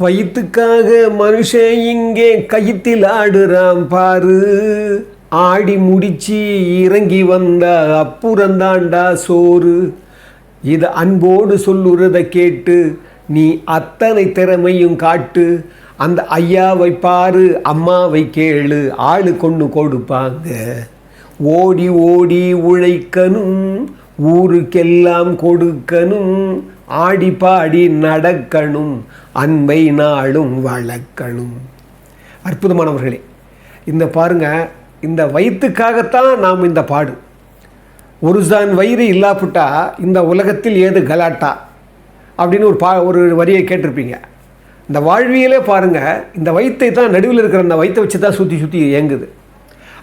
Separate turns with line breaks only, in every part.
வயிற்றுக்காக மனுஷன் இங்கே கயிற்றில் ஆடுறான் பாரு ஆடி முடிச்சு இறங்கி வந்த அப்புறந்தாண்டா சோறு இதை அன்போடு சொல்லுறத கேட்டு நீ அத்தனை திறமையும் காட்டு அந்த ஐயாவை பாரு அம்மாவை கேளு ஆளு கொண்டு கொடுப்பாங்க ஓடி ஓடி உழைக்கணும் ஊருக்கெல்லாம் கொடுக்கணும் ஆடி பாடி நடக்கணும் அன்பை நாளும் வளர்க்கணும் அற்புதமானவர்களே இந்த பாருங்க இந்த வயிற்றுக்காகத்தான் நாம் இந்த பாடு ஒரு சான் வயிறு இல்லாப்புட்டா இந்த உலகத்தில் ஏது கலாட்டா அப்படின்னு ஒரு பா ஒரு வரியை கேட்டிருப்பீங்க இந்த வாழ்வியலே பாருங்கள் இந்த வயிற்றை தான் நடுவில் இருக்கிற அந்த வயிற்றை வச்சு தான் சுற்றி சுற்றி இயங்குது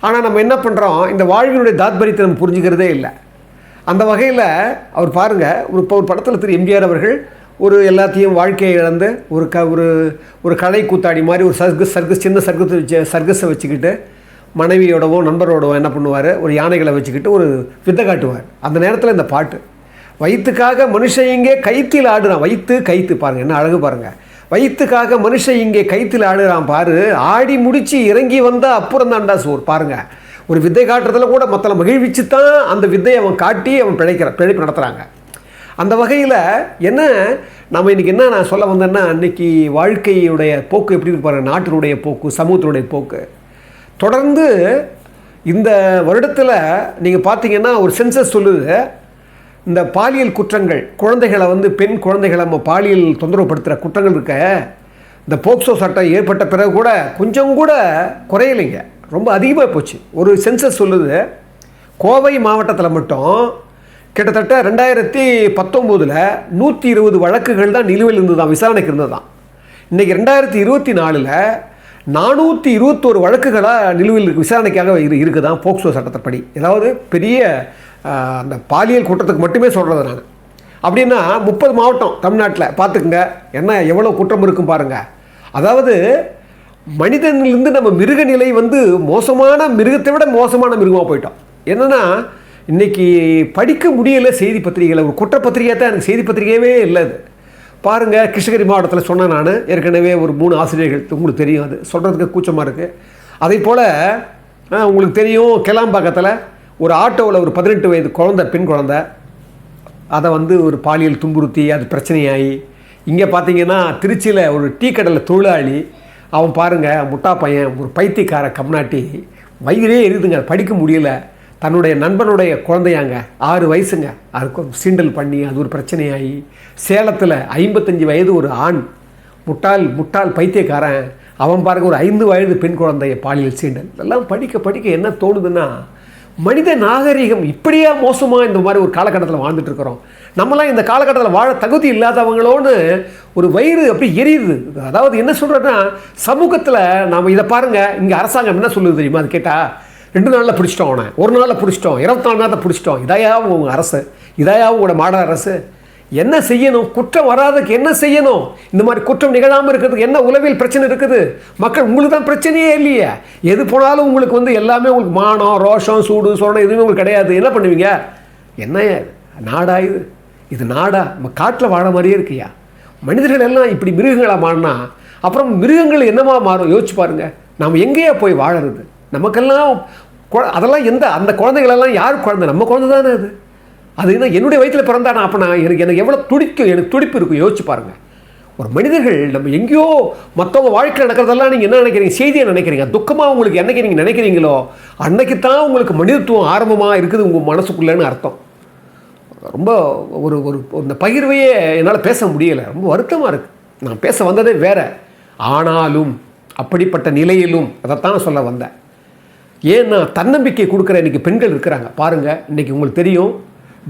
ஆனால் நம்ம என்ன பண்ணுறோம் இந்த வாழ்வியினுடைய தாத்பரியத்தை நம்ம புரிஞ்சுக்கிறதே இல்லை அந்த வகையில் அவர் பாருங்கள் ஒரு இப்போ ஒரு படத்தில் திரு எம்ஜிஆர் அவர்கள் ஒரு எல்லாத்தையும் வாழ்க்கையை இழந்து ஒரு க ஒரு ஒரு கலை கூத்தாடி மாதிரி ஒரு சர்க்கஸ் சர்க்கஸ் சின்ன சர்க்கஸ் வச்சு சர்க்கஸை வச்சுக்கிட்டு மனைவியோடவும் நண்பரோடவும் என்ன பண்ணுவார் ஒரு யானைகளை வச்சுக்கிட்டு ஒரு வித்தை காட்டுவார் அந்த நேரத்தில் இந்த பாட்டு வயிற்றுக்காக மனுஷன் இங்கே கைத்தில் ஆடுறான் வயிற்று கைத்து பாருங்கள் என்ன அழகு பாருங்கள் வயிற்றுக்காக மனுஷன் இங்கே கைத்தில் ஆடுறான் பாரு ஆடி முடித்து இறங்கி வந்தால் அப்புறம் தாண்டா சோர் பாருங்கள் ஒரு வித்தை காட்டுறதுல கூட மற்ற மகிழ்விச்சு தான் அந்த வித்தையை அவன் காட்டி அவன் பிழைக்கிற பிழைப்பு நடத்துகிறாங்க அந்த வகையில் என்ன நம்ம இன்றைக்கி என்ன நான் சொல்ல வந்தேன்னா அன்றைக்கி வாழ்க்கையுடைய போக்கு எப்படி இருப்பாரு நாட்டினுடைய போக்கு சமூகத்தினுடைய போக்கு தொடர்ந்து இந்த வருடத்தில் நீங்கள் பார்த்தீங்கன்னா ஒரு சென்சஸ் சொல்லுது இந்த பாலியல் குற்றங்கள் குழந்தைகளை வந்து பெண் குழந்தைகளை நம்ம பாலியல் தொந்தரவுப்படுத்துகிற குற்றங்கள் இருக்க இந்த போக்சோ சட்டம் ஏற்பட்ட பிறகு கூட கொஞ்சம் கூட குறையலைங்க ரொம்ப அதிகமாக போச்சு ஒரு சென்சஸ் சொல்லுது கோவை மாவட்டத்தில் மட்டும் கிட்டத்தட்ட ரெண்டாயிரத்தி பத்தொம்போதில் நூற்றி இருபது வழக்குகள் தான் நிலுவையில் இருந்தது தான் விசாரணைக்கு இருந்தது தான் இன்றைக்கி ரெண்டாயிரத்தி இருபத்தி நாலில் நானூற்றி இருபத்தோரு வழக்குகளாக நிலுவையில் விசாரணைக்காக இரு இருக்குது தான் போக்சோ சட்டத்தின்படி ஏதாவது பெரிய அந்த பாலியல் குற்றத்துக்கு மட்டுமே சொல்கிறது நான் அப்படின்னா முப்பது மாவட்டம் தமிழ்நாட்டில் பார்த்துக்குங்க என்ன எவ்வளோ குற்றம் இருக்கும் பாருங்கள் அதாவது மனிதனிலிருந்து நம்ம மிருக நிலை வந்து மோசமான மிருகத்தை விட மோசமான மிருகமாக போயிட்டோம் என்னென்னா இன்றைக்கி படிக்க முடியலை செய்தி பத்திரிகையில் ஒரு குற்றப்பத்திரிகையாக தான் எனக்கு செய்தி பத்திரிகையவே இல்லை அது பாருங்கள் கிருஷ்ணகிரி மாவட்டத்தில் சொன்னேன் நான் ஏற்கனவே ஒரு மூணு ஆசிரியர்கள் உங்களுக்கு தெரியும் அது சொல்கிறதுக்கு கூச்சமாக இருக்குது அதே போல் உங்களுக்கு தெரியும் கிளாம்பாக்கத்தில் ஒரு ஆட்டோவில் ஒரு பதினெட்டு வயது குழந்த பெண் குழந்த அதை வந்து ஒரு பாலியல் துன்புறுத்தி அது பிரச்சனையாகி இங்கே பார்த்தீங்கன்னா திருச்சியில் ஒரு டீ கடலை தொழிலாளி அவன் பாருங்கள் முட்டா பையன் ஒரு பைத்தியக்கார கம்னாட்டி வயிறே இருக்குதுங்க படிக்க முடியல தன்னுடைய நண்பனுடைய குழந்தையாங்க ஆறு வயசுங்க அதுக்கு சீண்டல் பண்ணி அது ஒரு பிரச்சனையாகி சேலத்தில் ஐம்பத்தஞ்சு வயது ஒரு ஆண் முட்டால் முட்டால் பைத்தியக்காரன் அவன் பாருங்க ஒரு ஐந்து வயது பெண் குழந்தைய பாலியல் சீண்டல் இதெல்லாம் படிக்க படிக்க என்ன தோணுதுன்னா மனித நாகரிகம் இப்படியா மோசமாக இந்த மாதிரி ஒரு காலகட்டத்தில் வாழ்ந்துட்டு இருக்கிறோம் நம்மளாம் இந்த காலகட்டத்தில் வாழ தகுதி இல்லாதவங்களோன்னு ஒரு வயிறு அப்படி எரியுது அதாவது என்ன சொல்கிறேன்னா சமூகத்தில் நாம் இதை பாருங்கள் இங்கே அரசாங்கம் என்ன சொல்லுது தெரியுமா அது கேட்டால் ரெண்டு நாளில் பிடிச்சிட்டோம் அவனை ஒரு நாளில் பிடிச்சிட்டோம் இருபத்தி நாலு நேரத்தை பிடிச்சிட்டோம் இதையா உங்கள் அரசு இதையா உங்களோட மாடல் அரசு என்ன செய்யணும் குற்றம் வராததுக்கு என்ன செய்யணும் இந்த மாதிரி குற்றம் நிகழாமல் இருக்கிறதுக்கு என்ன உளவில் பிரச்சனை இருக்குது மக்கள் உங்களுக்கு தான் பிரச்சனையே இல்லையே எது போனாலும் உங்களுக்கு வந்து எல்லாமே உங்களுக்கு மானம் ரோஷம் சூடு சொரணம் எதுவுமே உங்களுக்கு கிடையாது என்ன பண்ணுவீங்க என்ன நாடா இது இது நாடா நம்ம காட்டில் வாழ மாதிரியே இருக்கியா மனிதர்கள் எல்லாம் இப்படி மிருகங்களாக மாறினா அப்புறம் மிருகங்கள் என்னவா மாறும் யோசிச்சு பாருங்கள் நாம் எங்கேயா போய் வாழறது நமக்கெல்லாம் அதெல்லாம் எந்த அந்த குழந்தைகளெல்லாம் யார் குழந்தை நம்ம குழந்தை தானே அது அது என்ன என்னுடைய வயிற்றில் பிறந்தானா அப்போ நான் எனக்கு எனக்கு எவ்வளோ துடிக்கும் எனக்கு துடிப்பு இருக்கும் யோசிச்சு பாருங்கள் ஒரு மனிதர்கள் நம்ம எங்கேயோ மற்றவங்க வாழ்க்கையில் நடக்கிறதெல்லாம் நீங்கள் என்ன நினைக்கிறீங்க செய்தியை நினைக்கிறீங்க துக்கமாக உங்களுக்கு என்னைக்கு நீங்கள் நினைக்கிறீங்களோ அன்னைக்கு தான் உங்களுக்கு மனிதத்துவம் ஆரம்பமாக இருக்குது உங்கள் மனசுக்குள்ளேன்னு அர்த்தம் ரொம்ப ஒரு ஒரு இந்த பகிர்வையே என்னால் பேச முடியலை ரொம்ப வருத்தமாக இருக்குது நான் பேச வந்ததே வேறு ஆனாலும் அப்படிப்பட்ட நிலையிலும் அதைத்தான் சொல்ல வந்தேன் ஏன்னா தன்னம்பிக்கை கொடுக்குற இன்றைக்கி பெண்கள் இருக்கிறாங்க பாருங்கள் இன்றைக்கி உங்களுக்கு தெரியும்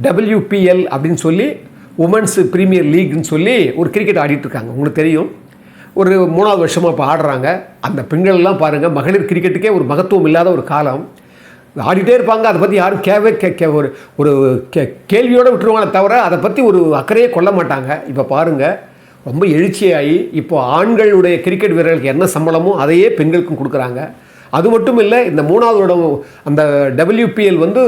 டபிள்யூபிஎல் அப்படின்னு சொல்லி உமன்ஸ் ப்ரீமியர் லீக்னு சொல்லி ஒரு கிரிக்கெட் ஆடிட்டுருக்காங்க உங்களுக்கு தெரியும் ஒரு மூணாவது வருஷமாக இப்போ ஆடுறாங்க அந்த பெண்கள்லாம் பாருங்கள் மகளிர் கிரிக்கெட்டுக்கே ஒரு மகத்துவம் இல்லாத ஒரு காலம் ஆடிட்டே இருப்பாங்க அதை பற்றி யாரும் கேவே கே ஒரு ஒரு கே கேள்வியோடு விட்டுருவாங்க தவிர அதை பற்றி ஒரு அக்கறையே கொள்ள மாட்டாங்க இப்போ பாருங்கள் ரொம்ப எழுச்சியாகி இப்போ ஆண்களுடைய கிரிக்கெட் வீரர்களுக்கு என்ன சம்பளமோ அதையே பெண்களுக்கும் கொடுக்குறாங்க அது மட்டும் இல்லை இந்த மூணாவது இடம் அந்த டபிள்யூபிஎல் வந்து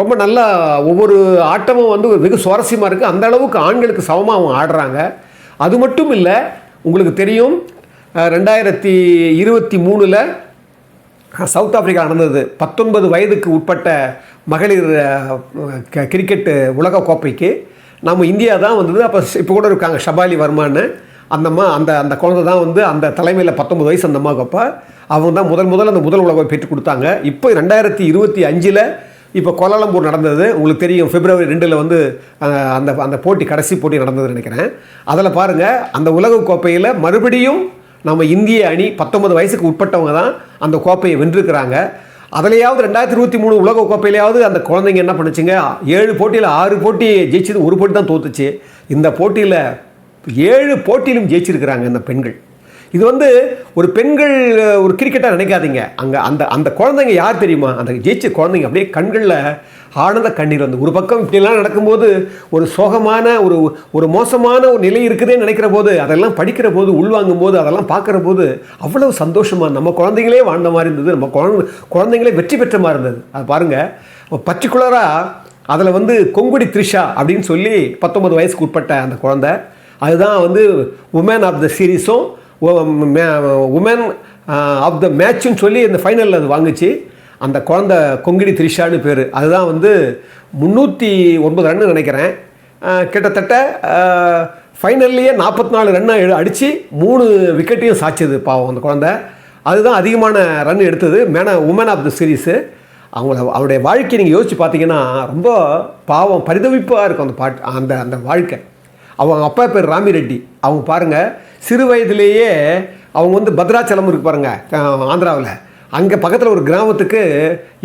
ரொம்ப நல்லா ஒவ்வொரு ஆட்டமும் வந்து வெகு சுவாரஸ்யமாக இருக்குது அந்த அளவுக்கு ஆண்களுக்கு சமமாக அவங்க ஆடுறாங்க அது மட்டும் இல்லை உங்களுக்கு தெரியும் ரெண்டாயிரத்தி இருபத்தி மூணில் சவுத் ஆப்பிரிக்கா நடந்தது பத்தொன்பது வயதுக்கு உட்பட்ட மகளிர் கிரிக்கெட்டு உலகக்கோப்பைக்கு நம்ம இந்தியா தான் வந்தது அப்போ இப்போ கூட இருக்காங்க ஷபாலி வர்மான்னு அந்த அம்மா அந்த அந்த குழந்தை தான் வந்து அந்த தலைமையில் பத்தொம்பது வயசு அந்த அம்மாவுக்கு அப்போ அவங்க தான் முதல் முதல் அந்த முதல் உலகை பெற்றுக் கொடுத்தாங்க இப்போ ரெண்டாயிரத்தி இருபத்தி அஞ்சில் இப்போ கோலாலம்பூர் நடந்தது உங்களுக்கு தெரியும் பிப்ரவரி ரெண்டில் வந்து அந்த அந்த போட்டி கடைசி போட்டி நடந்ததுன்னு நினைக்கிறேன் அதில் பாருங்கள் அந்த உலக கோப்பையில் மறுபடியும் நம்ம இந்திய அணி பத்தொன்பது வயசுக்கு உட்பட்டவங்க தான் அந்த கோப்பையை வென்றிருக்கிறாங்க அதுலேயாவது ரெண்டாயிரத்தி இருபத்தி மூணு உலக கோப்பையிலையாவது அந்த குழந்தைங்க என்ன பண்ணுச்சுங்க ஏழு போட்டியில் ஆறு போட்டி ஜெயிச்சது ஒரு போட்டி தான் தோத்துச்சு இந்த போட்டியில் ஏழு போட்டியிலும் ஜெயிச்சிருக்கிறாங்க இந்த பெண்கள் இது வந்து ஒரு பெண்கள் ஒரு கிரிக்கெட்டாக நினைக்காதீங்க அங்கே அந்த அந்த குழந்தைங்க யார் தெரியுமா அந்த ஜெயிச்ச குழந்தைங்க அப்படியே கண்களில் ஆனந்த கண்ணீர் வந்து ஒரு பக்கம் இப்படிலாம் நடக்கும்போது ஒரு சோகமான ஒரு ஒரு மோசமான ஒரு நிலை இருக்குதுன்னு நினைக்கிற போது அதெல்லாம் படிக்கிற போது உள்வாங்கும் போது அதெல்லாம் பார்க்குற போது அவ்வளவு சந்தோஷமாக நம்ம குழந்தைங்களே வாழ்ந்த மாதிரி இருந்தது நம்ம குழந்த குழந்தைங்களே வெற்றி பெற்ற மாதிரி இருந்தது அது பாருங்கள் பர்டிகுலராக அதில் வந்து கொங்குடி த்ரிஷா அப்படின்னு சொல்லி பத்தொன்பது வயசுக்கு உட்பட்ட அந்த குழந்தை அதுதான் வந்து உமன் ஆஃப் த சீரீஸும் உமன் ஆஃப் த மேட்சுன்னு சொல்லி இந்த ஃபைனலில் அது வாங்குச்சு அந்த குழந்த கொங்கிடி த்ரிஷான்னு பேர் அதுதான் வந்து முந்நூற்றி ஒன்பது ரன்னு நினைக்கிறேன் கிட்டத்தட்ட ஃபைனல்லையே நாற்பத்தி நாலு ரன்னை அடித்து மூணு விக்கெட்டையும் சாய்ச்சது பாவம் அந்த குழந்த அதுதான் அதிகமான ரன் எடுத்தது man woman of the series அவங்கள அவருடைய வாழ்க்கையை நீங்கள் யோசித்து பார்த்தீங்கன்னா ரொம்ப பாவம் பரிதவிப்பாக இருக்கும் அந்த பாட்டு அந்த அந்த வாழ்க்கை அவங்க அப்பா பேர் ராமி ரெட்டி அவங்க பாருங்கள் சிறு வயதுலேயே அவங்க வந்து பத்ராச்சலம் இருக்கு பாருங்கள் ஆந்திராவில் அங்கே பக்கத்தில் ஒரு கிராமத்துக்கு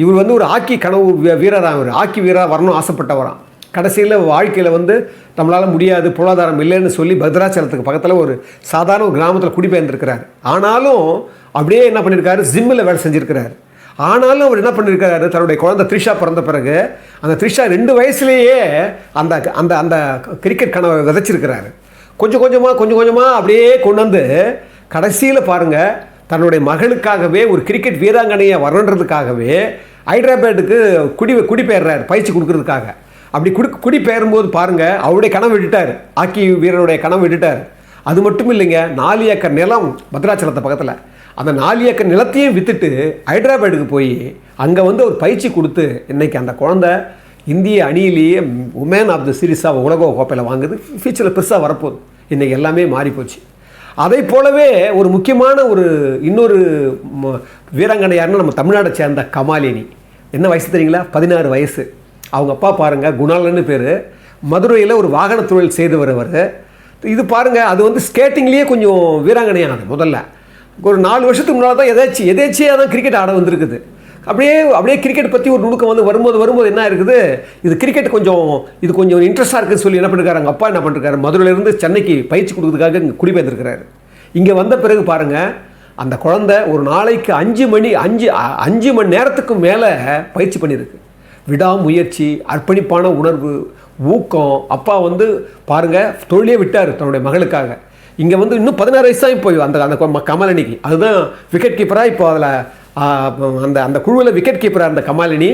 இவர் வந்து ஒரு ஆக்கி கனவு வீரராக ஆக்கி வீரராக வரணும் ஆசைப்பட்டவராம் கடைசியில் வாழ்க்கையில் வந்து நம்மளால் முடியாது பொருளாதாரம் இல்லைன்னு சொல்லி பத்ராச்சலத்துக்கு பக்கத்தில் ஒரு சாதாரண ஒரு கிராமத்தில் குடிபெயர்ந்துருக்கிறார் ஆனாலும் அப்படியே என்ன பண்ணியிருக்காரு ஜிம்மில் வேலை செஞ்சுருக்கிறார் ஆனாலும் அவர் என்ன பண்ணியிருக்காரு தன்னுடைய குழந்தை த்ரிஷா பிறந்த பிறகு அந்த த்ரிஷா ரெண்டு வயசுலேயே அந்த அந்த அந்த கிரிக்கெட் கனவை விதைச்சிருக்கிறாரு கொஞ்சம் கொஞ்சமாக கொஞ்சம் கொஞ்சமாக அப்படியே கொண்டு வந்து கடைசியில் பாருங்கள் தன்னுடைய மகளுக்காகவே ஒரு கிரிக்கெட் வீராங்கனையை வரணுன்றதுக்காகவே ஹைதராபாத்துக்கு குடி குடிபெயர்றாரு பயிற்சி கொடுக்கறதுக்காக அப்படி குடி குடிபெயரும்போது பாருங்கள் அவருடைய கனவு விட்டுட்டார் ஹாக்கி வீரருடைய கனவு விட்டுட்டார் அது மட்டும் இல்லைங்க நாலு ஏக்கர் நிலம் பத்ராச்சலத்தை பக்கத்தில் அந்த நாலு ஏக்கர் நிலத்தையும் விற்றுட்டு ஹைதராபாடுக்கு போய் அங்கே வந்து ஒரு பயிற்சி கொடுத்து இன்றைக்கி அந்த குழந்த இந்திய அணியிலேயே உமேன் ஆஃப் த சீரீஸாக உலக கோப்பையில் வாங்குது ஃபியூச்சரில் பெருசாக வரப்போகுது இன்றைக்கி எல்லாமே மாறிப்போச்சு அதை போலவே ஒரு முக்கியமான ஒரு இன்னொரு வீராங்கனையார்னு நம்ம தமிழ்நாட்டை சேர்ந்த கமாலினி என்ன வயசு தெரியுங்களா பதினாறு வயசு அவங்க அப்பா பாருங்கள் குணாலன்னு பேர் மதுரையில் ஒரு வாகன தொழில் செய்து வருவர் இது பாருங்கள் அது வந்து ஸ்கேட்டிங்லேயே கொஞ்சம் வீராங்கனையானது முதல்ல ஒரு நாலு வருஷத்துக்கு முன்னால் தான் எதாச்சும் எதேச்சியாக தான் கிரிக்கெட் ஆட வந்திருக்குது அப்படியே அப்படியே கிரிக்கெட் பற்றி ஒரு நுணுக்கம் வந்து வரும்போது வரும்போது என்ன இருக்குது இது கிரிக்கெட் கொஞ்சம் இது கொஞ்சம் இன்ட்ரெஸ்ட்டாக இருக்குதுன்னு சொல்லி என்ன பண்ணிருக்காரு அப்பா என்ன பண்ணிருக்காரு மதுரையிலேருந்து சென்னைக்கு பயிற்சி கொடுக்குறதுக்காக இங்கே குடிபெயர்ந்துருக்கிறாரு இங்கே வந்த பிறகு பாருங்கள் அந்த குழந்த ஒரு நாளைக்கு அஞ்சு மணி அஞ்சு அஞ்சு மணி நேரத்துக்கும் மேலே பயிற்சி பண்ணியிருக்கு விடாமுயற்சி அர்ப்பணிப்பான உணர்வு ஊக்கம் அப்பா வந்து பாருங்கள் தொழிலே விட்டார் தன்னுடைய மகளுக்காக இங்கே வந்து இன்னும் பதினாறு வயசு தான் இப்போ அந்த அந்த கமலினிக்கு அதுதான் விக்கெட் கீப்பராக இப்போ அதில் அந்த அந்த குழுவில் விக்கெட் கீப்பராக இருந்த கமாலினி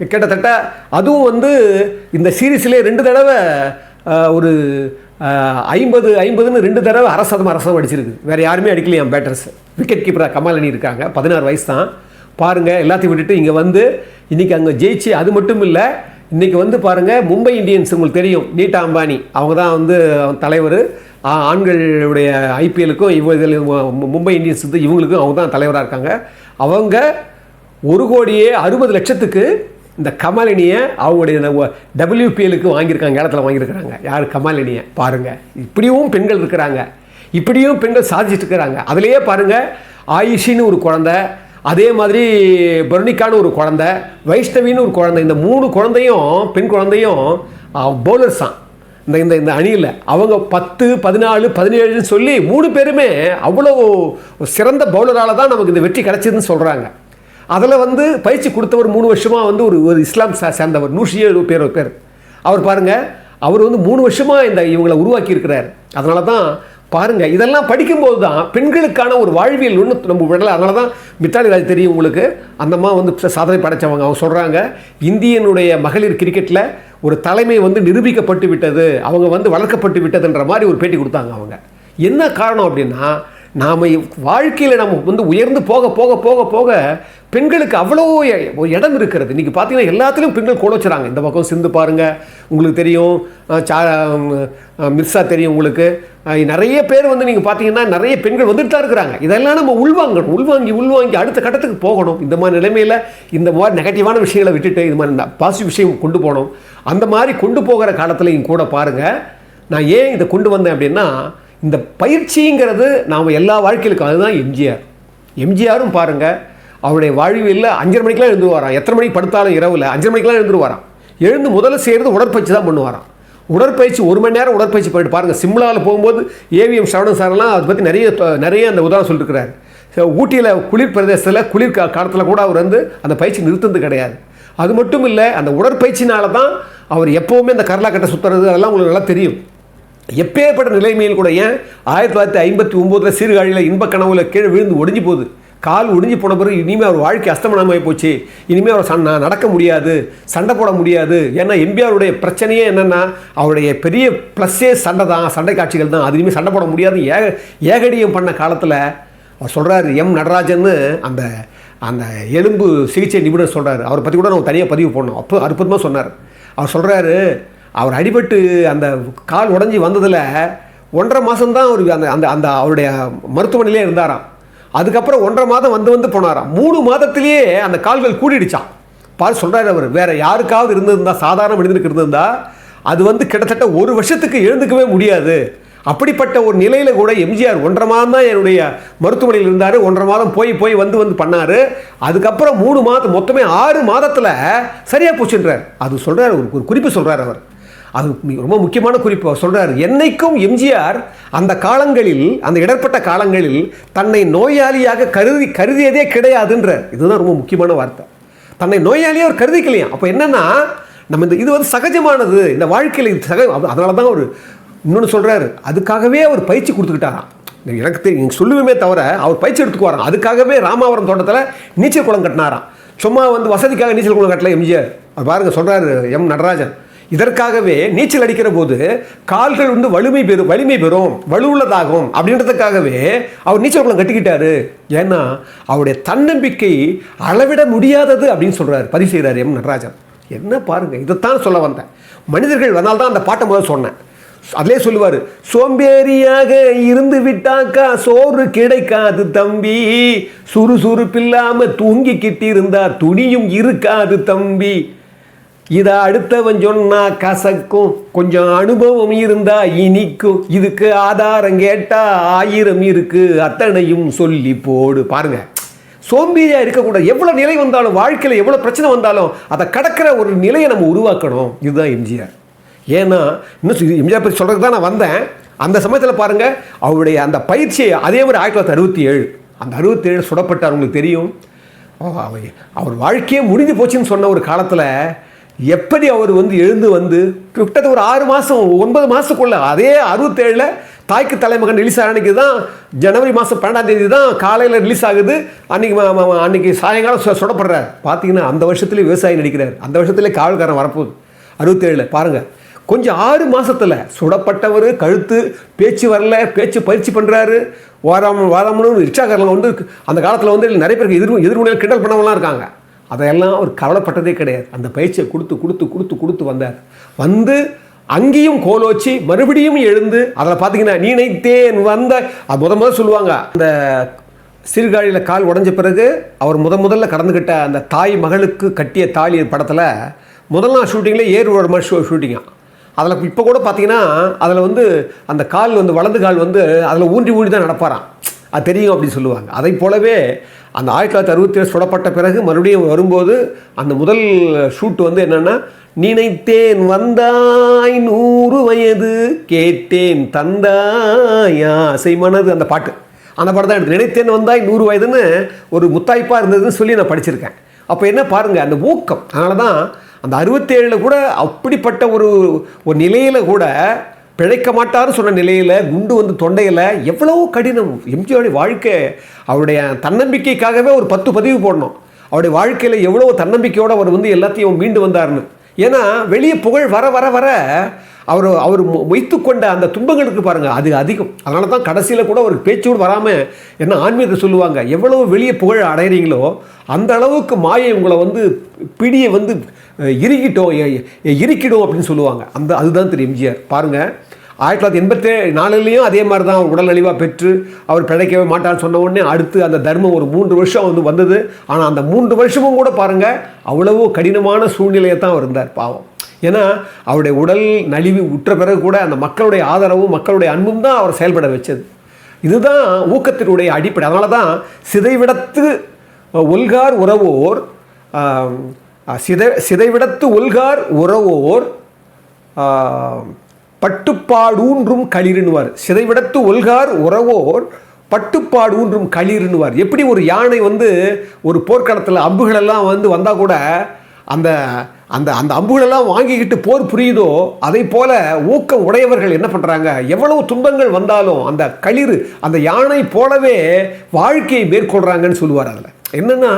கிட்டத்தட்ட அதுவும் வந்து இந்த சீரீஸ்லேயே ரெண்டு தடவை ஒரு ஐம்பது ஐம்பதுன்னு ரெண்டு தடவை அரசதம் அரசதம் அடிச்சிருக்கு வேறு யாருமே அடிக்கலையாம் பேட்டர்ஸ் விக்கெட் கீப்பராக கமாலினி இருக்காங்க பதினாறு வயசு தான் பாருங்கள் எல்லாத்தையும் விட்டுட்டு இங்கே வந்து இன்றைக்கி அங்கே ஜெயிச்சு அது மட்டும் இல்லை இன்றைக்கி வந்து பாருங்கள் மும்பை இந்தியன்ஸ் உங்களுக்கு தெரியும் நீட்டா அம்பானி அவங்க தான் வந்து தலைவர் ஆண்களுடைய ஐபிஎலுக்கும் இவ இதில் மும்பை இந்தியன்ஸ் வந்து இவங்களுக்கும் அவங்க தான் தலைவராக இருக்காங்க அவங்க ஒரு கோடியே அறுபது லட்சத்துக்கு இந்த கமலினியை அவங்களுடைய டபிள்யூபிஎலுக்கு வாங்கியிருக்காங்க இடத்துல வாங்கியிருக்கிறாங்க யார் கமலினியை பாருங்கள் இப்படியும் பெண்கள் இருக்கிறாங்க இப்படியும் பெண்கள் சாதிச்சுட்டு இருக்கிறாங்க அதுலேயே பாருங்கள் ஆயுஷின்னு ஒரு குழந்த அதே மாதிரி பருணிக்கான்னு ஒரு குழந்த வைஷ்ணவின்னு ஒரு குழந்தை இந்த மூணு குழந்தையும் பெண் குழந்தையும் பவுலர்ஸ் தான் இந்த இந்த இந்த அணியில் அவங்க பத்து பதினாலு பதினேழுன்னு சொல்லி மூணு பேருமே அவ்வளோ சிறந்த பவுலரால் தான் நமக்கு இந்த வெற்றி கிடச்சிதுன்னு சொல்கிறாங்க அதில் வந்து பயிற்சி கொடுத்தவர் மூணு வருஷமாக வந்து ஒரு ஒரு இஸ்லாம் சேர்ந்தவர் நூற்றி ஏழு பேர் பேர் அவர் பாருங்கள் அவர் வந்து மூணு வருஷமாக இந்த இவங்களை உருவாக்கியிருக்கிறார் அதனால தான் பாருங்கள் இதெல்லாம் படிக்கும்போது தான் பெண்களுக்கான ஒரு வாழ்வியல் ஒன்று நம்ம விடலை அதனால தான் மித்தாலி ராஜ் தெரியும் உங்களுக்கு அந்தம்மா வந்து சாதனை படைத்தவங்க அவங்க சொல்கிறாங்க இந்தியனுடைய மகளிர் கிரிக்கெட்டில் ஒரு தலைமை வந்து நிரூபிக்கப்பட்டு விட்டது அவங்க வந்து வளர்க்கப்பட்டு விட்டதுன்ற மாதிரி ஒரு பேட்டி கொடுத்தாங்க அவங்க என்ன காரணம் அப்படின்னா நாம் வாழ்க்கையில் நம்ம வந்து உயர்ந்து போக போக போக போக பெண்களுக்கு அவ்வளோ இடம் இருக்கிறது இன்றைக்கி பார்த்தீங்கன்னா எல்லாத்துலேயும் பெண்கள் கூட வச்சுறாங்க இந்த பக்கம் சிந்து பாருங்கள் உங்களுக்கு தெரியும் சா மிர்சா தெரியும் உங்களுக்கு நிறைய பேர் வந்து நீங்கள் பார்த்தீங்கன்னா நிறைய பெண்கள் வந்துட்டு தான் இருக்கிறாங்க இதெல்லாம் நம்ம உள்வாங்கணும் உள்வாங்கி உள்வாங்கி அடுத்த கட்டத்துக்கு போகணும் இந்த மாதிரி நிலைமையில் இந்த மாதிரி நெகட்டிவான விஷயங்களை விட்டுட்டு இது மாதிரி பாசிட்டிவ் விஷயம் கொண்டு போகணும் அந்த மாதிரி கொண்டு போகிற காலத்தில் கூட பாருங்கள் நான் ஏன் இதை கொண்டு வந்தேன் அப்படின்னா இந்த பயிற்சிங்கிறது நாம் எல்லா வாழ்க்கைகளுக்கும் அதுதான் எம்ஜிஆர் எம்ஜிஆரும் பாருங்கள் அவருடைய வாழ்வியில் அஞ்சரை மணிக்கெலாம் எழுந்து வரான் எத்தனை மணிக்கு படுத்தாலும் இரவில் அஞ்சரை மணிக்கெலாம் எழுந்துருவாராம் வரான் எழுந்து முதல்ல செய்கிறது உடற்பயிற்சி தான் பண்ணுவாராம் உடற்பயிற்சி ஒரு மணி நேரம் உடற்பயிற்சி போயிட்டு பாருங்கள் சிம்லாவில் போகும்போது ஏவிஎம் சரவணன் சார்லாம் அதை பற்றி நிறைய நிறைய அந்த உதாரணம் சொல்லியிருக்கிறார் ஊட்டியில் குளிர் பிரதேசத்தில் குளிர் காலத்தில் கூட அவர் வந்து அந்த பயிற்சி நிறுத்தது கிடையாது அது மட்டும் இல்லை அந்த உடற்பயிற்சினால தான் அவர் எப்போவுமே அந்த கரலாக்கட்டை சுற்றுறது அதெல்லாம் உங்களுக்கு நல்லா தெரியும் எப்பேற்பட்ட நிலைமையில் கூட ஏன் ஆயிரத்தி தொள்ளாயிரத்தி ஐம்பத்தி ஒம்போதில் சீர்காழியில் இன்ப கனவுல கீழே விழுந்து ஒடிஞ்சு போகுது கால் ஒடிஞ்சு போன பிறகு இனிமேல் அவர் வாழ்க்கை அஸ்தமனமாகி போச்சு இனிமேல் அவர் சன் நடக்க முடியாது சண்டை போட முடியாது ஏன்னா எம்பிஆருடைய பிரச்சனையே என்னென்னா அவருடைய பெரிய ப்ளஸ்ஸே சண்டை தான் சண்டை காட்சிகள் தான் அது இனிமேல் சண்டை போட முடியாது ஏக ஏகடியம் பண்ண காலத்தில் அவர் சொல்கிறார் எம் நடராஜன்னு அந்த அந்த எலும்பு சிகிச்சை நிபுணர் சொல்கிறார் அவரை பற்றி கூட நம்ம தனியாக பதிவு போடணும் அப்போ அற்புதமாக சொன்னார் அவர் சொல்கிறாரு அவர் அடிபட்டு அந்த கால் உடஞ்சி வந்ததில் ஒன்றரை மாதம்தான் அவர் அந்த அந்த அந்த அவருடைய மருத்துவமனையிலே இருந்தாராம் அதுக்கப்புறம் ஒன்றரை மாதம் வந்து வந்து போனாராம் மூணு மாதத்திலேயே அந்த கால்கள் கூடிடுச்சான் பாரு சொல்கிறார் அவர் வேறு யாருக்காவது இருந்திருந்தால் சாதாரண மனிதனுக்கு இருந்திருந்தால் அது வந்து கிட்டத்தட்ட ஒரு வருஷத்துக்கு எழுந்துக்கவே முடியாது அப்படிப்பட்ட ஒரு நிலையில் கூட எம்ஜிஆர் ஒன்றரை மாதம் தான் என்னுடைய மருத்துவமனையில் இருந்தார் ஒன்றரை மாதம் போய் போய் வந்து வந்து பண்ணார் அதுக்கப்புறம் மூணு மாதம் மொத்தமே ஆறு மாதத்தில் சரியாக போச்சுன்றார் அது சொல்கிறார் ஒரு குறிப்பு சொல்கிறார் அவர் அது ரொம்ப முக்கியமான குறிப்பு சொல்கிறார் என்னைக்கும் எம்ஜிஆர் அந்த காலங்களில் அந்த இடர்பட்ட காலங்களில் தன்னை நோயாளியாக கருதி கருதியதே கிடையாதுன்றார் இதுதான் ரொம்ப முக்கியமான வார்த்தை தன்னை நோயாளியாக அவர் கருதிக்கலையாம் அப்போ என்னென்னா நம்ம இந்த இது வந்து சகஜமானது இந்த வாழ்க்கையில் இது சக அதனால தான் அவர் இன்னொன்று சொல்கிறார் அதுக்காகவே அவர் பயிற்சி கொடுத்துக்கிட்டாராம் எனக்கு தெரியும் சொல்லுவேமே தவிர அவர் பயிற்சி எடுத்துக்குவாராம் அதுக்காகவே ராமாவரம் தோட்டத்தில் நீச்சல் குளம் கட்டினாராம் சும்மா வந்து வசதிக்காக நீச்சல் குளம் கட்டல எம்ஜிஆர் பாருங்கள் சொல்கிறார் எம் நடராஜன் இதற்காகவே நீச்சல் அடிக்கிற போது கால்கள் வந்து வலிமை பெறும் வலிமை பெறும் வலுவுள்ளதாகும் அப்படின்றதுக்காகவே அவர் நீச்சல் குளம் கட்டிக்கிட்டாரு ஏன்னா அவருடைய தன்னம்பிக்கை அளவிட முடியாதது அப்படின்னு சொல்கிறார் பதிவு செய்கிறார் எம் நடராஜன் என்ன பாருங்கள் இதைத்தான் சொல்ல வந்தேன் மனிதர்கள் வந்தால் தான் அந்த பாட்டை முதல் சொன்னேன் அதிலே சொல்லுவார் சோம்பேறியாக இருந்து விட்டாக்கா சோறு கிடைக்காது தம்பி சுறுசுறுப்பில்லாமல் கிட்டி இருந்தா துணியும் இருக்காது தம்பி இதை அடுத்தவன் சொன்னா கசக்கும் கொஞ்சம் அனுபவம் இருந்தா இனிக்கும் இதுக்கு ஆதாரம் கேட்டா ஆயிரம் இருக்கு அத்தனையும் சொல்லி போடு பாருங்க சோம்பேறியா இருக்கக்கூடாது எவ்வளோ நிலை வந்தாலும் வாழ்க்கையில் எவ்வளோ பிரச்சனை வந்தாலும் அதை கடக்கிற ஒரு நிலையை நம்ம உருவாக்கணும் இதுதான் எம்ஜிஆர் ஏன்னா இன்னும் எம்ஜிஆர் பற்றி சொல்கிறதுக்கு தான் நான் வந்தேன் அந்த சமயத்தில் பாருங்கள் அவருடைய அந்த பயிற்சியை அதே மாதிரி ஆயிரத்தி தொள்ளாயிரத்தி அறுபத்தி ஏழு அந்த அறுபத்தி ஏழு சுடப்பட்டார் உங்களுக்கு தெரியும் அவர் வாழ்க்கையே முடிஞ்சு போச்சுன்னு சொன்ன ஒரு காலத்தில் எப்படி அவர் வந்து எழுந்து வந்து கிட்டத்தட்ட ஒரு ஆறு மாதம் ஒன்பது மாதத்துக்குள்ள அதே அறுபத்தேழில் தாய்க்கு தலைமகன் ரிலீஸ் அன்னைக்கு தான் ஜனவரி மாதம் பன்னெண்டாம் தேதி தான் காலையில் ரிலீஸ் ஆகுது அன்றைக்கி அன்றைக்கி சாயங்காலம் சு சுடப்படுறார் பார்த்தீங்கன்னா அந்த வருஷத்துலேயே விவசாயி நடிக்கிறார் அந்த வருஷத்துலேயே காவல்காரன் வரப்போகுது அறுபத்தேழில் பாருங்கள் கொஞ்சம் ஆறு மாதத்தில் சுடப்பட்டவர் கழுத்து பேச்சு வரல பேச்சு பயிற்சி பண்ணுறாரு வாராமல் வாராமலும் ரிக்ஷாக்காரங்க வந்து அந்த காலத்தில் வந்து நிறைய பேருக்கு எதிர் எதிர்மனையில் கிண்டல் பண்ணவங்களாம் இருக்காங்க அதையெல்லாம் அவர் கவலைப்பட்டதே கிடையாது அந்த பயிற்சியை கொடுத்து கொடுத்து கொடுத்து கொடுத்து வந்தார் வந்து அங்கேயும் கோலோச்சி மறுபடியும் எழுந்து அதில் பார்த்தீங்கன்னா நீ வந்த அது முத முதல் சொல்லுவாங்க அந்த சீர்காழியில் கால் உடஞ்ச பிறகு அவர் முத முதல்ல கடந்துக்கிட்ட அந்த தாய் மகளுக்கு கட்டிய தாலி படத்தில் முதல் நாள் ஷூட்டிங்கில் ஏறு ஓரமாக ஷூ ஷூட்டிங்காக அதில் இப்போ கூட பார்த்தீங்கன்னா அதில் வந்து அந்த கால் வந்து வலது கால் வந்து அதில் ஊன்றி ஊன்றி தான் நடப்பாரான் அது தெரியும் அப்படின்னு சொல்லுவாங்க அதை போலவே அந்த ஆயிரத்தி தொள்ளாயிரத்தி அறுபத்தேழு சுடப்பட்ட பிறகு மறுபடியும் வரும்போது அந்த முதல் ஷூட் வந்து என்னென்னா நினைத்தேன் வந்தாய் நூறு வயது கேட்டேன் தந்தாய் ஆசை மனது அந்த பாட்டு அந்த பாட்டு தான் எனக்கு நினைத்தேன் வந்தாய் நூறு வயதுன்னு ஒரு முத்தாய்ப்பாக இருந்ததுன்னு சொல்லி நான் படிச்சிருக்கேன் அப்போ என்ன பாருங்கள் அந்த ஊக்கம் அதனால தான் அந்த அறுபத்தேழில் கூட அப்படிப்பட்ட ஒரு ஒரு நிலையில் கூட பிழைக்க மாட்டார்னு சொன்ன நிலையில் குண்டு வந்து தொண்டையில் எவ்வளவோ கடினம் எம்ஜிஆருடைய வாழ்க்கை அவருடைய தன்னம்பிக்கைக்காகவே ஒரு பத்து பதிவு போடணும் அவருடைய வாழ்க்கையில் எவ்வளோ தன்னம்பிக்கையோடு அவர் வந்து எல்லாத்தையும் மீண்டு வந்தார்னு ஏன்னா வெளியே புகழ் வர வர வர அவர் அவர் வைத்து கொண்ட அந்த துன்பங்கள் இருக்குது பாருங்கள் அது அதிகம் அதனால தான் கடைசியில் கூட ஒரு பேச்சோடு வராமல் என்ன ஆன்மீகத்தை சொல்லுவாங்க எவ்வளவு வெளியே புகழ் அடைகிறீங்களோ அந்த அளவுக்கு மாயை உங்களை வந்து பிடியை வந்து இறுகிட்டோம் இறுக்கிடும் அப்படின்னு சொல்லுவாங்க அந்த அதுதான் திரு எம்ஜிஆர் பாருங்கள் ஆயிரத்தி தொள்ளாயிரத்தி எண்பத்தே நாலுலேயும் அதே மாதிரி தான் அவர் அழிவாக பெற்று அவர் பிழைக்கவே மாட்டான்னு சொன்ன உடனே அடுத்து அந்த தர்மம் ஒரு மூன்று வருஷம் வந்து வந்தது ஆனால் அந்த மூன்று வருஷமும் கூட பாருங்கள் அவ்வளவோ கடினமான சூழ்நிலையை தான் அவர் இருந்தார் பாவம் ஏன்னா அவருடைய உடல் நலிவு உற்ற பிறகு கூட அந்த மக்களுடைய ஆதரவும் மக்களுடைய அன்பும் தான் அவர் செயல்பட வச்சது இதுதான் ஊக்கத்தினுடைய அடிப்படை அதனால தான் சிதைவிடத்து ஒல்கார் உறவோர் சிதை சிதைவிடத்து ஒல்கார் உறவோர் பட்டுப்பாடூன்றும் களிருன்னுவார் சிதைவிடத்து ஒல்கார் உறவோர் பட்டுப்பாடு ஊன்றும் களிருன்னுவார் எப்படி ஒரு யானை வந்து ஒரு போர்க்களத்தில் அம்புகளெல்லாம் வந்து வந்தால் கூட அந்த அந்த அந்த அம்புகளெல்லாம் வாங்கிக்கிட்டு போர் புரியுதோ அதை போல ஊக்கம் உடையவர்கள் என்ன பண்ணுறாங்க எவ்வளவு துன்பங்கள் வந்தாலும் அந்த களிர் அந்த யானை போலவே வாழ்க்கையை மேற்கொள்கிறாங்கன்னு சொல்லுவார் அதில் என்னென்னா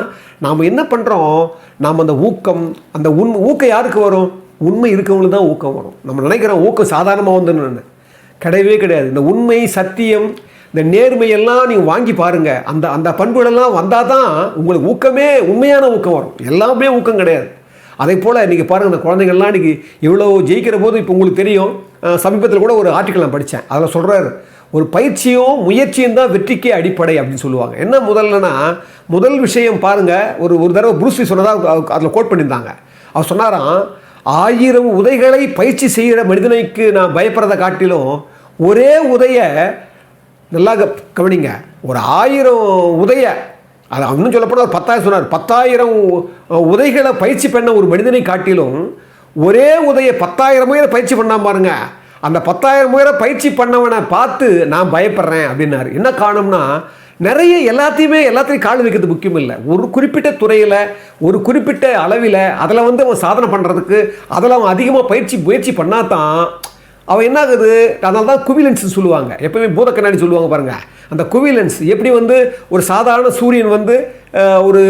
நாம் என்ன பண்ணுறோம் நாம் அந்த ஊக்கம் அந்த உண் ஊக்கம் யாருக்கு வரும் உண்மை இருக்கவங்களுக்கு தான் ஊக்கம் வரும் நம்ம நினைக்கிறோம் ஊக்கம் சாதாரணமாக வந்து கிடையவே கிடையாது இந்த உண்மை சத்தியம் இந்த நேர்மையெல்லாம் நீங்கள் வாங்கி பாருங்கள் அந்த அந்த பண்புகளெல்லாம் வந்தால் தான் உங்களுக்கு ஊக்கமே உண்மையான ஊக்கம் வரும் எல்லாமே ஊக்கம் கிடையாது அதே போல் இன்றைக்கி பாருங்கள் அந்த குழந்தைங்கள்லாம் இன்றைக்கி இவ்வளோ ஜெயிக்கிற போது இப்போ உங்களுக்கு தெரியும் சமீபத்தில் கூட ஒரு ஆர்டிக்கல் நான் படித்தேன் அதில் சொல்கிறாரு ஒரு பயிற்சியும் முயற்சியும் தான் வெற்றிக்கே அடிப்படை அப்படின்னு சொல்லுவாங்க என்ன முதல்லனா முதல் விஷயம் பாருங்கள் ஒரு ஒரு தடவை புரூஸ்லி சொன்னதாக அதில் கோட் பண்ணியிருந்தாங்க அவர் சொன்னாராம் ஆயிரம் உதைகளை பயிற்சி செய்கிற மனிதனைக்கு நான் பயப்படுறதை காட்டிலும் ஒரே உதையை நல்லா கவனிங்க ஒரு ஆயிரம் உதய அது அவனும் சொல்லப்போனால் ஒரு பத்தாயிரம் சொன்னார் பத்தாயிரம் உதைகளை பயிற்சி பண்ண ஒரு மனிதனை காட்டிலும் ஒரே உதையை பத்தாயிரம் முயற பயிற்சி பண்ணால் பாருங்க அந்த பத்தாயிரம் முயற பயிற்சி பண்ணவனை பார்த்து நான் பயப்படுறேன் அப்படின்னாரு என்ன காணும்னா நிறைய எல்லாத்தையுமே எல்லாத்தையும் கால் வைக்கிறது முக்கியம் இல்லை ஒரு குறிப்பிட்ட துறையில் ஒரு குறிப்பிட்ட அளவில் அதில் வந்து அவன் சாதனை பண்ணுறதுக்கு அதில் அவன் அதிகமாக பயிற்சி முயற்சி பண்ணாதான் அவன் என்ன ஆகுது அதனால தான் குவிலன்ஸ்னு சொல்லுவாங்க எப்பவுமே பூத கண்ணாடி சொல்லுவாங்க பாருங்கள் அந்த குவிலன்ஸ் எப்படி வந்து ஒரு சாதாரண சூரியன் வந்து ஒரு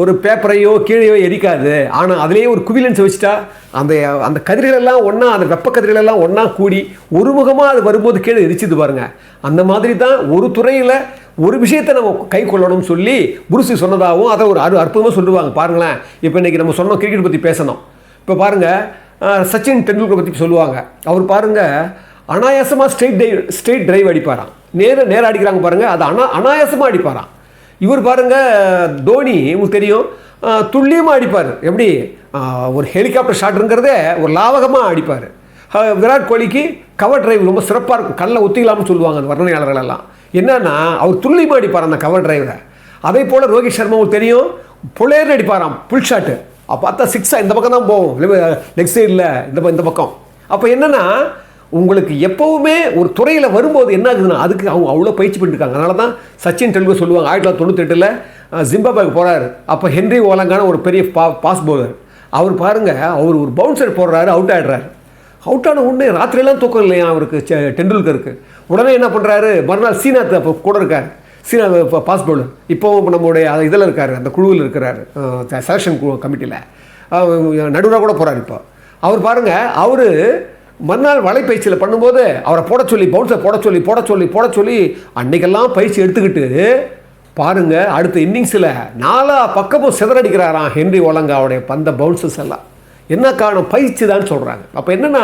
ஒரு பேப்பரையோ கீழேயோ எரிக்காது ஆனால் அதுலேயே ஒரு குவிலன்ஸ் வச்சுட்டா அந்த அந்த கதிரிகளெல்லாம் ஒன்றா அந்த வெப்ப கதிரிகளெல்லாம் ஒன்றா கூடி ஒருமுகமாக அது வரும்போது கீழே எரிச்சுது பாருங்கள் அந்த மாதிரி தான் ஒரு துறையில் ஒரு விஷயத்தை நம்ம கை கொள்ளணும்னு சொல்லி புருசு சொன்னதாகவும் அதை ஒரு அரு அற்புதமாக சொல்லுவாங்க பாருங்களேன் இப்போ இன்றைக்கி நம்ம சொன்னோம் கிரிக்கெட் பற்றி பேசணும் இப்போ பாருங்கள் சச்சின் டெண்டுல்கர் பற்றி சொல்லுவாங்க அவர் பாருங்கள் அனாயாசமாக ஸ்ட்ரெயிட் டை ஸ்ட்ரெயிட் டிரைவ் அடிப்பாராம் நேர நேராக அடிக்கிறாங்க பாருங்கள் அது அனா அனாயாசமாக அடிப்பாராம் இவர் பாருங்கள் தோனி உங்களுக்கு தெரியும் துல்லியமாக அடிப்பார் எப்படி ஒரு ஹெலிகாப்டர் ஷாட்ருங்கிறதே ஒரு லாவகமாக அடிப்பார் விராட் கோலிக்கு கவர் டிரைவ் ரொம்ப சிறப்பாக இருக்கும் கல்லில் ஒத்திக்கலாம்னு சொல்லுவாங்க அந்த வர்ணனையாளர்கள் எல்லாம் என்னென்னா அவர் துல்லியமாக அடிப்பார் அந்த கவர் டிரைவரை அதே போல் ரோஹித் சர்மா உங்களுக்கு தெரியும் புலேர்னு அடிப்பாராம் புல் ஷாட்டு பார்த்தா சிக்ஸாக இந்த பக்கம் தான் போவோம் நெக்ஸ்ட் சைடில் இந்த இந்த பக்கம் அப்போ என்னென்னா உங்களுக்கு எப்போவுமே ஒரு துறையில் வரும்போது என்ன ஆகுதுன்னா அதுக்கு அவங்க அவ்வளோ பயிற்சி பண்ணிருக்காங்க அதனால தான் சச்சின் டெண்டுல்கர் சொல்லுவாங்க ஆயிரத்தி தொள்ளாயிரத்தி தொண்ணூத்தெட்டில் ஜிம்பாபேக்கு போகிறாரு அப்போ ஹென்ரி ஓலங்கான ஒரு பெரிய பா பாஸ் பவுலர் அவர் பாருங்கள் அவர் ஒரு பவுன்சர் போடுறாரு அவுட் ஆகிடுறாரு அவுட் ஆன உடனே ராத்திரியெல்லாம் தூக்கம் இல்லையா அவருக்கு டெண்டுல்கருக்கு உடனே என்ன பண்ணுறாரு மறுநாள் சீனாத் அப்போ கூட இருக்கார் சீனா பாஸ் பவுலர் இப்போவும் நம்மளுடைய இதில் இருக்கார் அந்த குழுவில் இருக்கிறார் செலெக்ஷன் குழு கமிட்டியில் நடுவராக கூட போகிறார் இப்போ அவர் பாருங்கள் அவர் மறுநாள் வலைப்பயிற்சியில் பண்ணும்போது அவரை போட சொல்லி பவுன்ஸை போட சொல்லி போட சொல்லி போட சொல்லி அன்றைக்கெல்லாம் பயிற்சி எடுத்துக்கிட்டு பாருங்கள் அடுத்த இன்னிங்ஸில் நாலா பக்கமும் சிதறடிக்கிறாராம் ஹென்ரி ஒலங்காவுடைய பந்த பவுன்சஸ் எல்லாம் என்ன காரணம் பயிற்சி தான் சொல்கிறாங்க அப்போ என்னென்னா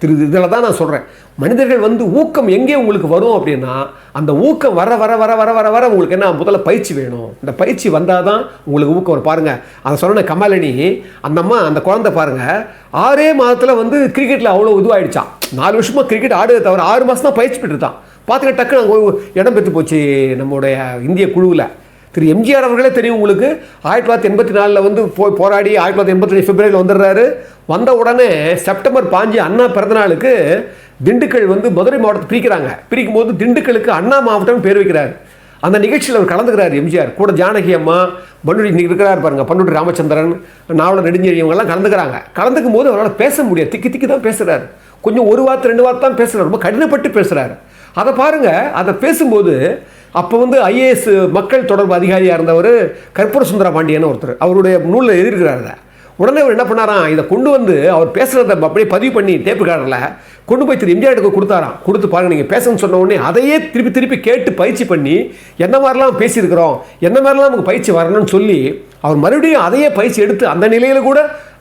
திரு இதில் தான் நான் சொல்கிறேன் மனிதர்கள் வந்து ஊக்கம் எங்கே உங்களுக்கு வரும் அப்படின்னா அந்த ஊக்கம் வர வர வர வர வர வர உங்களுக்கு என்ன முதல்ல பயிற்சி வேணும் இந்த பயிற்சி வந்தால் தான் உங்களுக்கு ஊக்கம் வரும் பாருங்கள் அதை சொன்ன கமலினி அந்த அம்மா அந்த குழந்தை பாருங்கள் ஆறே மாதத்தில் வந்து கிரிக்கெட்டில் அவ்வளோ இதுவாகிடுச்சான் நாலு வருஷமாக கிரிக்கெட் ஆடுறது தவிர ஆறு மாதம் தான் பயிற்சி பெற்றுட்டான் பார்த்துக்க டக்குன்னு அங்கே இடம் பெற்று போச்சு நம்மளுடைய இந்திய குழுவில் திரு எம்ஜிஆர் அவர்களே தெரியும் உங்களுக்கு ஆயிரத்தி தொள்ளாயிரத்தி எண்பத்தி நாலில் வந்து போய் போராடி ஆயிரத்தி தொள்ளாயிரத்தி எண்பத்தி பிப்ரவரியில் வந்துடுறாரு வந்த உடனே செப்டம்பர் பாஞ்சு அண்ணா பிறந்தநாளுக்கு திண்டுக்கல் வந்து மதுரை மாவட்டத்தை பிரிக்கிறாங்க பிரிக்கும் போது திண்டுக்கலுக்கு அண்ணா மாவட்டம் பேர் வைக்கிறார் அந்த நிகழ்ச்சியில் அவர் கலந்துக்கிறார் எம்ஜிஆர் கூட ஜானகி அம்மா பண்ணுடி இன்றைக்கி இருக்கிறார் பாருங்கள் பண்ணுடி ராமச்சந்திரன் நாவல நெடுஞ்செழி இவங்கெல்லாம் கலந்துக்கிறாங்க கலந்துக்கும் போது அவரால் பேச முடியாது திக்கி திக்கி தான் பேசுகிறார் கொஞ்சம் ஒரு வார்த்தை ரெண்டு வார்த்தை தான் பேசுகிறார் ரொம்ப கடினப்பட்டு பேசுகிறார் அதை பாருங்கள் அதை பேசும்போது அப்போ வந்து ஐஏஎஸ் மக்கள் தொடர்பு அதிகாரியாக இருந்தவர் கற்பூர சுந்தர பாண்டியன் ஒருத்தர் அவருடைய நூலில் எழுதியிருக்கிறாரு உடனே அவர் என்ன பண்ணாராம் இதை கொண்டு வந்து அவர் பேசுகிறத அப்படியே பதிவு பண்ணி டேப்புக்காரில் கொண்டு போய் திரு எம்ஜிஆருக்கு கொடுத்தாராம் கொடுத்து பாருங்க நீங்கள் பேசணும்னு சொன்ன உடனே அதையே திருப்பி திருப்பி கேட்டு பயிற்சி பண்ணி என்ன மாதிரிலாம் பேசியிருக்கிறோம் என்ன மாதிரிலாம் நமக்கு பயிற்சி வரணும்னு சொல்லி அவர் மறுபடியும் அதையே பயிற்சி எடுத்து அந்த நிலையில் கூட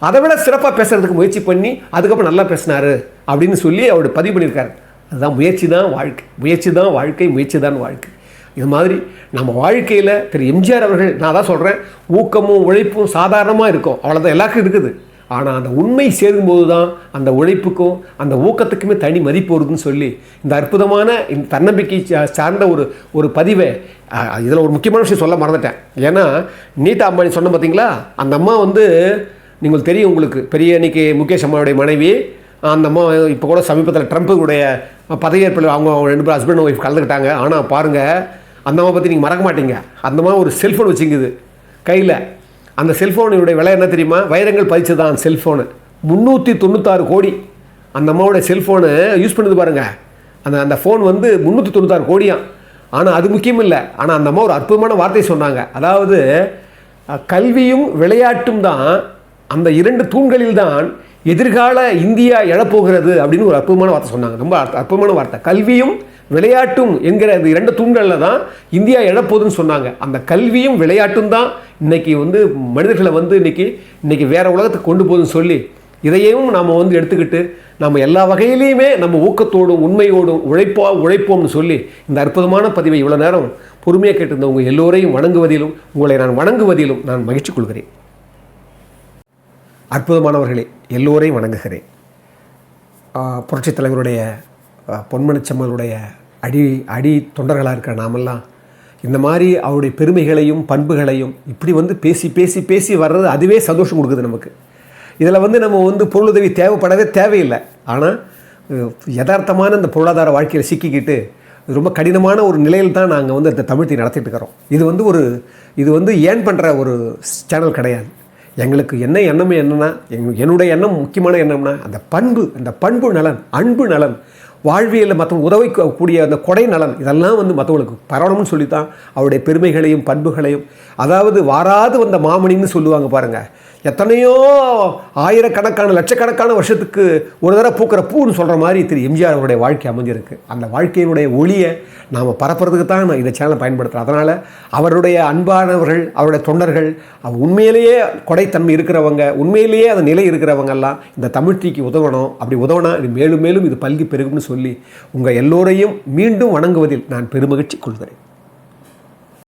அதை விட சிறப்பாக பேசுகிறதுக்கு முயற்சி பண்ணி அதுக்கப்புறம் நல்லா பேசினார் அப்படின்னு சொல்லி அவர் பதிவு பண்ணியிருக்காரு அதுதான் முயற்சி தான் வாழ்க்கை முயற்சி தான் வாழ்க்கை முயற்சி தான் வாழ்க்கை இது மாதிரி நம்ம வாழ்க்கையில் திரு எம்ஜிஆர் அவர்கள் நான் தான் சொல்கிறேன் ஊக்கமும் உழைப்பும் சாதாரணமாக இருக்கும் அவ்வளோதான் எல்லாருக்கும் இருக்குது ஆனால் அந்த உண்மை சேரும்போது தான் அந்த உழைப்புக்கும் அந்த ஊக்கத்துக்குமே தனி மதிப்பு வருதுன்னு சொல்லி இந்த அற்புதமான இந்த தன்னம்பிக்கை சார்ந்த ஒரு ஒரு பதிவை இதில் ஒரு முக்கியமான விஷயம் சொல்ல மறந்துட்டேன் ஏன்னா நீட்டா அம்பானி சொன்ன பார்த்தீங்களா அந்த அம்மா வந்து நீங்கள் தெரியும் உங்களுக்கு பெரிய அன்னைக்கு முகேஷ் அம்மாவுடைய மனைவி அந்த அம்மா இப்போ கூட சமீபத்தில் ட்ரம்ப்புடைய பதவியேற்பில் அவங்க ரெண்டு பேரும் ஹஸ்பண்ட் ஒய்ஃப் கலந்துக்கிட்டாங்க ஆனால் பாருங்கள் அந்த அந்தம்மா பற்றி நீங்கள் மறக்க மாட்டீங்க மாதிரி ஒரு செல்ஃபோன் வச்சுங்குது கையில் அந்த செல்ஃபோனுடைய விலை என்ன தெரியுமா வைரங்கள் பதிச்சு தான் செல்ஃபோனு முந்நூற்றி தொண்ணூத்தாறு கோடி அந்த அம்மாவோடய செல்ஃபோனு யூஸ் பண்ணுது பாருங்கள் அந்த அந்த ஃபோன் வந்து முந்நூற்றி தொண்ணூத்தாறு கோடியாம் ஆனால் அது முக்கியம் இல்லை ஆனால் அந்த அம்மா ஒரு அற்புதமான வார்த்தை சொன்னாங்க அதாவது கல்வியும் விளையாட்டும் தான் அந்த இரண்டு தூண்களில் தான் எதிர்கால இந்தியா எழப்போகிறது அப்படின்னு ஒரு அற்புதமான வார்த்தை சொன்னாங்க ரொம்ப அற்புதமான வார்த்தை கல்வியும் விளையாட்டும் என்கிற இந்த இரண்டு தூண்களில் தான் இந்தியா இழப்போதுன்னு சொன்னாங்க அந்த கல்வியும் விளையாட்டும் தான் இன்றைக்கி வந்து மனிதர்களை வந்து இன்றைக்கி இன்றைக்கி வேறு உலகத்துக்கு கொண்டு போகுதுன்னு சொல்லி இதையும் நாம் வந்து எடுத்துக்கிட்டு நம்ம எல்லா வகையிலையுமே நம்ம ஊக்கத்தோடும் உண்மையோடும் உழைப்போ உழைப்போம்னு சொல்லி இந்த அற்புதமான பதிவை இவ்வளோ நேரம் பொறுமையாக கேட்டிருந்த உங்கள் எல்லோரையும் வணங்குவதிலும் உங்களை நான் வணங்குவதிலும் நான் மகிழ்ச்சி கொள்கிறேன் அற்புதமானவர்களே எல்லோரையும் வணங்குகிறேன் புரட்சித் தலைவருடைய அடி அடி தொண்டர்களாக இருக்கிற நாமெல்லாம் இந்த மாதிரி அவருடைய பெருமைகளையும் பண்புகளையும் இப்படி வந்து பேசி பேசி பேசி வர்றது அதுவே சந்தோஷம் கொடுக்குது நமக்கு இதில் வந்து நம்ம வந்து பொருளுதவி தேவைப்படவே தேவையில்லை ஆனால் யதார்த்தமான இந்த பொருளாதார வாழ்க்கையில் சிக்கிக்கிட்டு ரொம்ப கடினமான ஒரு நிலையில் தான் நாங்கள் வந்து இந்த தமிழ்த்தி நடத்திட்டு இருக்கிறோம் இது வந்து ஒரு இது வந்து ஏன் பண்ணுற ஒரு சேனல் கிடையாது எங்களுக்கு என்ன எண்ணம் என்னென்னா எங் என்னுடைய எண்ணம் முக்கியமான எண்ணம்னா அந்த பண்பு அந்த பண்பு நலன் அன்பு நலன் வாழ்வியலில் மற்ற உதவிக்கூடிய கூடிய அந்த கொடை நலன் இதெல்லாம் வந்து மற்றவங்களுக்கு பரவணும்னு சொல்லித்தான் அவருடைய பெருமைகளையும் பண்புகளையும் அதாவது வாராது வந்த மாமணின்னு சொல்லுவாங்க பாருங்கள் எத்தனையோ ஆயிரக்கணக்கான லட்சக்கணக்கான வருஷத்துக்கு ஒரு தடவை பூக்கிற பூன்னு சொல்கிற மாதிரி திரு எம்ஜிஆர் அவருடைய வாழ்க்கை அமைஞ்சிருக்கு அந்த வாழ்க்கையினுடைய ஒளியை நாம் பரப்புறதுக்கு தான் நான் இந்த சேனலை பயன்படுத்துகிறேன் அதனால் அவருடைய அன்பானவர்கள் அவருடைய தொண்டர்கள் உண்மையிலேயே கொடைத்தன்மை இருக்கிறவங்க உண்மையிலேயே அந்த நிலை இருக்கிறவங்கெல்லாம் இந்த தமிழ்ச்சிக்கு உதவணும் அப்படி உதவினா இது மேலும் மேலும் இது பல்கி பெருகும்னு சொல்லி உங்கள் எல்லோரையும் மீண்டும் வணங்குவதில் நான் பெருமகிழ்ச்சி கொள்கிறேன்